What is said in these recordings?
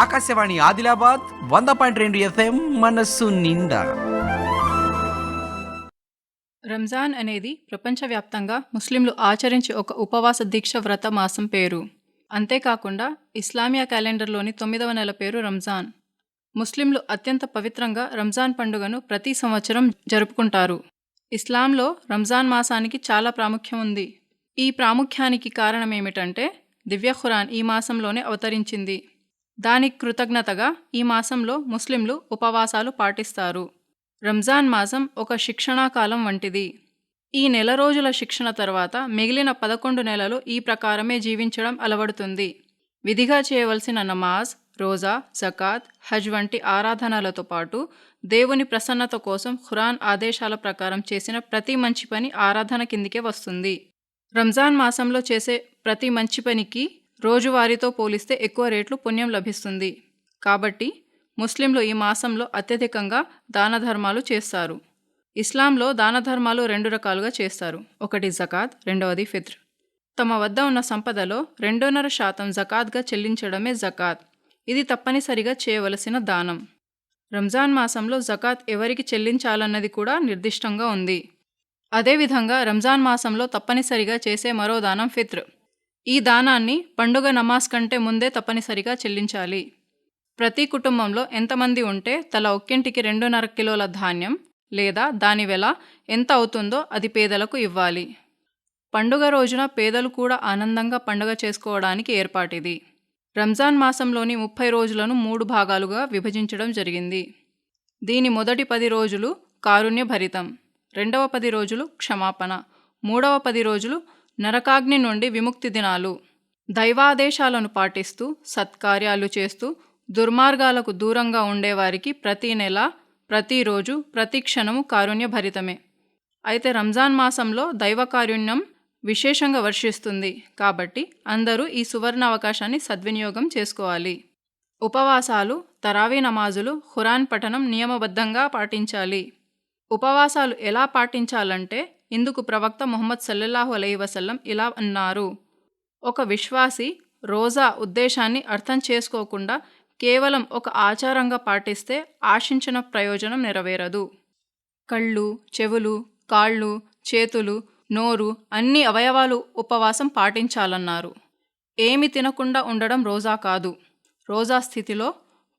ఆకాశవాణి ఆదిలాబాద్ వంద పాయింట్ రెండు ఎఫ్ఎం మనస్సు నిండా. రంజాన్ అనేది ప్రపంచవ్యాప్తంగా ముస్లింలు ఆచరించే ఒక ఉపవాస దీక్ష వ్రత మాసం పేరు. అంతేకాకుండా ఇస్లామియా క్యాలెండర్లోని తొమ్మిదవ నెల పేరు రంజాన్. ముస్లింలు అత్యంత పవిత్రంగా రంజాన్ పండుగను ప్రతి సంవత్సరం జరుపుకుంటారు. ఇస్లాంలో రంజాన్ మాసానికి చాలా ప్రాముఖ్యం ఉంది. ఈ ప్రాముఖ్యానికి కారణం ఏమిటంటే దివ్య ఖురాన్ ఈ మాసంలోనే అవతరించింది. దానికి కృతజ్ఞతగా ఈ మాసంలో ముస్లింలు ఉపవాసాలు పాటిస్తారు. రంజాన్ మాసం ఒక శిక్షణాకాలం వంటిది. ఈ నెల రోజుల శిక్షణ తర్వాత మిగిలిన పదకొండు నెలలు ఈ ప్రకారమే జీవించడం అలవడుతుంది. విధిగా చేయవలసిన నమాజ్ రోజా జకాత్ హజ్ వంటి ఆరాధనలతో పాటు దేవుని ప్రసన్నత కోసం ఖురాన్ ఆదేశాల ప్రకారం చేసిన ప్రతి మంచి పని ఆరాధన కిందికే వస్తుంది. రంజాన్ మాసంలో చేసే ప్రతి మంచి పనికి రోజువారీతో పోలిస్తే ఎక్కువ రేట్లు పుణ్యం లభిస్తుంది. కాబట్టి ముస్లింలు ఈ మాసంలో అత్యధికంగా దాన ధర్మాలు చేస్తారు. ఇస్లాంలో దాన ధర్మాలు రెండు రకాలుగా చేస్తారు. ఒకటి జకాత్ రెండవది ఫిత్ర్. తమ వద్ద ఉన్న సంపదలో రెండున్నర శాతం జకాత్గా చెల్లించడమే జకాత్. ఇది తప్పనిసరిగా చేయవలసిన దానం. రంజాన్ మాసంలో జకాత్ ఎవరికి చెల్లించాలన్నది కూడా నిర్దిష్టంగా ఉంది. అదేవిధంగా రంజాన్ మాసంలో తప్పనిసరిగా చేసే మరో దానం ఫిత్ర్. ఈ దానాన్ని పండుగ నమాజ్ కంటే ముందే తప్పనిసరిగా చెల్లించాలి. ప్రతి కుటుంబంలో ఎంతమంది ఉంటే తల ఒక్కింటికి రెండున్నర కిలోల ధాన్యం లేదా దాని వెల ఎంత అవుతుందో అది పేదలకు ఇవ్వాలి. పండుగ రోజున పేదలు కూడా ఆనందంగా పండుగ చేసుకోవడానికి ఏర్పాటిది. రంజాన్ మాసంలోని ముప్పై రోజులను మూడు భాగాలుగా విభజించడం జరిగింది. దీని మొదటి పది రోజులు కారుణ్య భరితం రెండవ పది రోజులు క్షమాపణ మూడవ పది రోజులు నరకాగ్ని నుండి విముక్తి దినాలు. దైవాదేశాలను పాటిస్తూ సత్కార్యాలు చేస్తూ దుర్మార్గాలకు దూరంగా ఉండేవారికి ప్రతి నెల ప్రతిరోజు ప్రతి క్షణము కారుణ్యభరితమే. అయితే రంజాన్ మాసంలో దైవకారుణ్యం విశేషంగా వర్షిస్తుంది. కాబట్టి అందరూ ఈ సువర్ణ అవకాశాన్ని సద్వినియోగం చేసుకోవాలి. ఉపవాసాలు తరావీ నమాజులు ఖురాన్ పఠనం నియమబద్ధంగా పాటించాలి. ఉపవాసాలు ఎలా పాటించాలంటే ఇందుకు ప్రవక్త ముహమ్మద్ సల్లల్లాహు అలై వసల్లం ఇలా అన్నారు. ఒక విశ్వాసి రోజా ఉద్దేశాన్ని అర్థం చేసుకోకుండా కేవలం ఒక ఆచారంగా పాటిస్తే ఆశించిన ప్రయోజనం నెరవేరదు. కళ్ళు చెవులు కాళ్ళు చేతులు నోరు అన్ని అవయవాలు ఉపవాసం పాటించాలన్నారు. ఏమి తినకుండా ఉండడం రోజా కాదు. రోజా స్థితిలో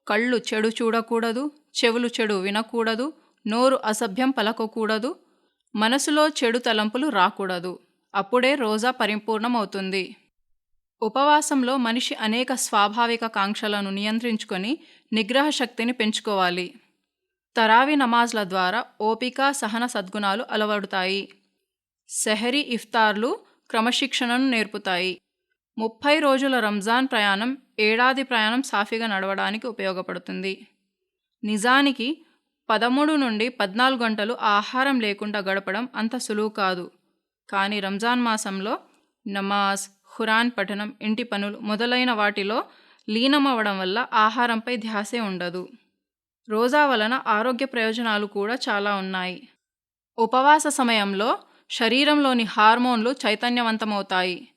కళ్ళు చెడు చూడకూడదు చెవులు చెడు వినకూడదు నోరు అసభ్యం పలకకూడదు మనసులో చెడు తలంపులు రాకూడదు. అప్పుడే రోజా పరిపూర్ణమవుతుంది. ఉపవాసంలో మనిషి అనేక స్వాభావిక కాంక్షలను నియంత్రించుకొని నిగ్రహ శక్తిని పెంచుకోవాలి. తరావి నమాజ్ల ద్వారా ఓపిక సహన సద్గుణాలు అలవడుతాయి. సెహరీ ఇఫ్తార్లు క్రమశిక్షణను నేర్పుతాయి. ముప్పై రోజుల రంజాన్ ప్రయాణం ఏడాది ప్రయాణం సాఫీగా నడవడానికి ఉపయోగపడుతుంది. నిజానికి పదమూడు నుండి పద్నాలుగు గంటలు ఆహారం లేకుండా గడపడం అంత సులువు కాదు. కానీ రంజాన్ మాసంలో నమాజ్ ఖురాన్ పఠనం ఇంటి పనులు మొదలైన వాటిలో లీనమవ్వడం వల్ల ఆహారంపై ధ్యాసే ఉండదు. రోజా వలన ఆరోగ్య ప్రయోజనాలు కూడా చాలా ఉన్నాయి. ఉపవాస సమయంలో శరీరంలోని హార్మోన్లు చైతన్యవంతమవుతాయి.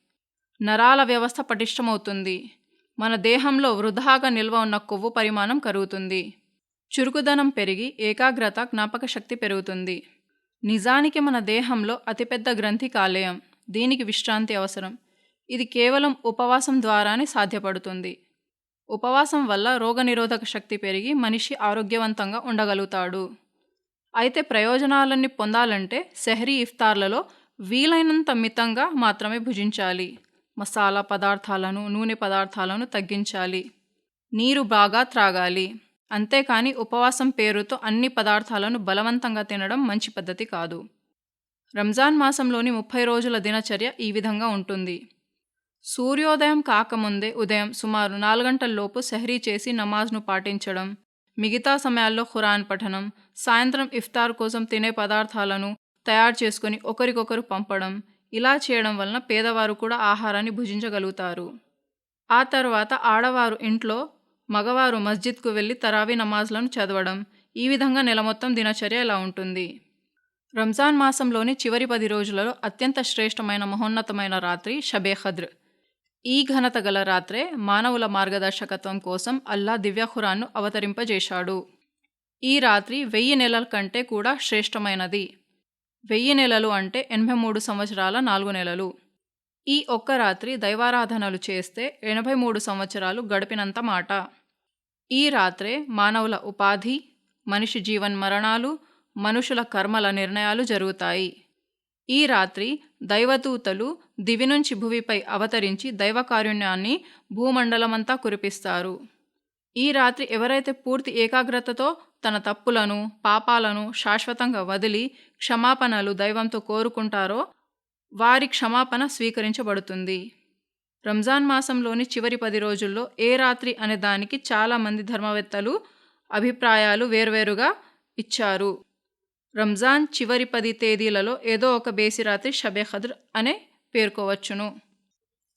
నరాల వ్యవస్థ పటిష్టమవుతుంది. మన దేహంలో వృధాగా నిల్వ ఉన్న కొవ్వు పరిమాణం కరుగుతుంది. చురుకుదనం పెరిగి ఏకాగ్రత జ్ఞాపక శక్తి పెరుగుతుంది. నిజానికి మన దేహంలో అతిపెద్ద గ్రంథి కాలేయం. దీనికి విశ్రాంతి అవసరం. ఇది కేవలం ఉపవాసం ద్వారానే సాధ్యపడుతుంది. ఉపవాసం వల్ల రోగనిరోధక శక్తి పెరిగి మనిషి ఆరోగ్యవంతంగా ఉండగలుగుతాడు. అయితే ప్రయోజనాలన్నీ పొందాలంటే సెహరీ ఇఫ్తార్లలో వీలైనంత మితంగా మాత్రమే భుజించాలి. మసాలా పదార్థాలను నూనె పదార్థాలను తగ్గించాలి. నీరు బాగా త్రాగాలి. అంతేకాని ఉపవాసం పేరుతో అన్ని పదార్థాలను బలవంతంగా తినడం మంచి పద్ధతి కాదు. రంజాన్ మాసంలోని ముప్పై రోజుల దినచర్య ఈ విధంగా ఉంటుంది. సూర్యోదయం కాకముందే ఉదయం సుమారు నాలుగు గంటల్లోపు సెహరీ చేసి నమాజ్ను పాటించడం మిగతా సమయాల్లో ఖురాన్ పఠనం సాయంత్రం ఇఫ్తార్ కోసం తినే పదార్థాలను తయారు చేసుకొని ఒకరికొకరు పంపడం ఇలా చేయడం వలన పేదవారు కూడా ఆహారాన్ని భుజించగలుగుతారు. ఆ తర్వాత ఆడవారు ఇంట్లో మగవారు మస్జిద్కు వెళ్ళి తరావీ నమాజ్లను చదవడం. ఈ విధంగా నెల మొత్తం దినచర్య ఇలా ఉంటుంది? రంజాన్ మాసంలోని చివరి పది రోజులలో అత్యంత శ్రేష్టమైన మహోన్నతమైన రాత్రి షబే ఖద్ర్. ఈ ఘనత గల రాత్రే మానవుల మార్గదర్శకత్వం కోసం అల్లా దివ్యహురాన్ను అవతరింపజేశాడు. ఈ రాత్రి వెయ్యి నెలల కంటే కూడా శ్రేష్టమైనది. వెయ్యి నెలలు అంటే ఎనభై మూడు సంవత్సరాల నాలుగు నెలలు. ఈ ఒక్క రాత్రి దైవారాధనలు చేస్తే ఎనభై మూడు సంవత్సరాలు గడిపినంత మాట. ఈ రాత్రే మానవుల ఉపాధి మనిషి జీవన్మరణాలు మనుషుల కర్మల నిర్ణయాలు జరుగుతాయి. ఈ రాత్రి దైవదూతలు దివి నుంచి భువిపై అవతరించి దైవకారుణ్యాన్ని భూమండలమంతా కురిపిస్తారు. ఈ రాత్రి ఎవరైతే పూర్తి ఏకాగ్రతతో తన తప్పులను పాపాలను శాశ్వతంగా వదిలి క్షమాపణలు దైవంతో కోరుకుంటారో వారి క్షమాపణ స్వీకరించబడుతుంది. రంజాన్ మాసంలోని చివరి పది రోజుల్లో ఏ రాత్రి అనే దానికి చాలామంది ధర్మవేత్తలు అభిప్రాయాలు వేర్వేరుగా ఇచ్చారు. రంజాన్ చివరి పది తేదీలలో ఏదో ఒక బేసి రాత్రి షబే ఖద్ర్ అనే పేర్కోవచ్చును.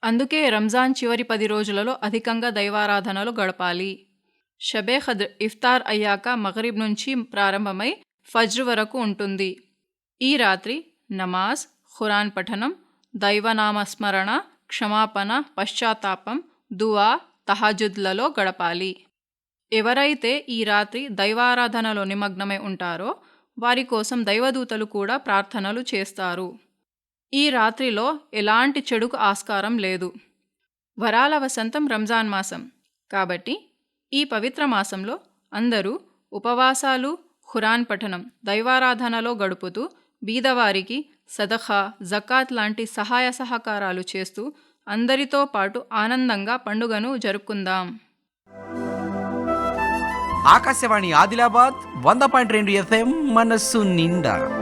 అందుకే రంజాన్ చివరి పది రోజులలో అధికంగా దైవారాధనలు గడపాలి. షబే ఖద్ర్ ఇఫ్తార్ అయ్యాక మగరిబ్ నుంచి ప్రారంభమై ఫజ్ర్ వరకు ఉంటుంది. ఈ రాత్రి నమాజ్ ఖురాన్ పఠనం దైవనామస్మరణ క్షమాపణ పశ్చాత్తాపం దువా తహాజుద్లలో గడపాలి. ఎవరైతే ఈ రాత్రి దైవారాధనలో నిమగ్నమై ఉంటారో వారి కోసం దైవదూతలు కూడా ప్రార్థనలు చేస్తారు. ఈ రాత్రిలో ఎలాంటి చెడుకు ఆస్కారం లేదు. వరాల వసంతం రంజాన్ మాసం. కాబట్టి ఈ పవిత్ర మాసంలో అందరూ ఉపవాసాలు ఖురాన్ పఠనం దైవారాధనలో గడుపుతూ బీదవారికి సదఖా జకాత్ లాంటి సహాయ సహకారాలు చేస్తూ అందరితో పాటు ఆనందంగా పండుగను జరుపుకుందాం. ఆకాశవాణి ఆదిలాబాద్ వంద పాయింట్ రెండు ఎఫ్ఎం మనస్సు నిండా.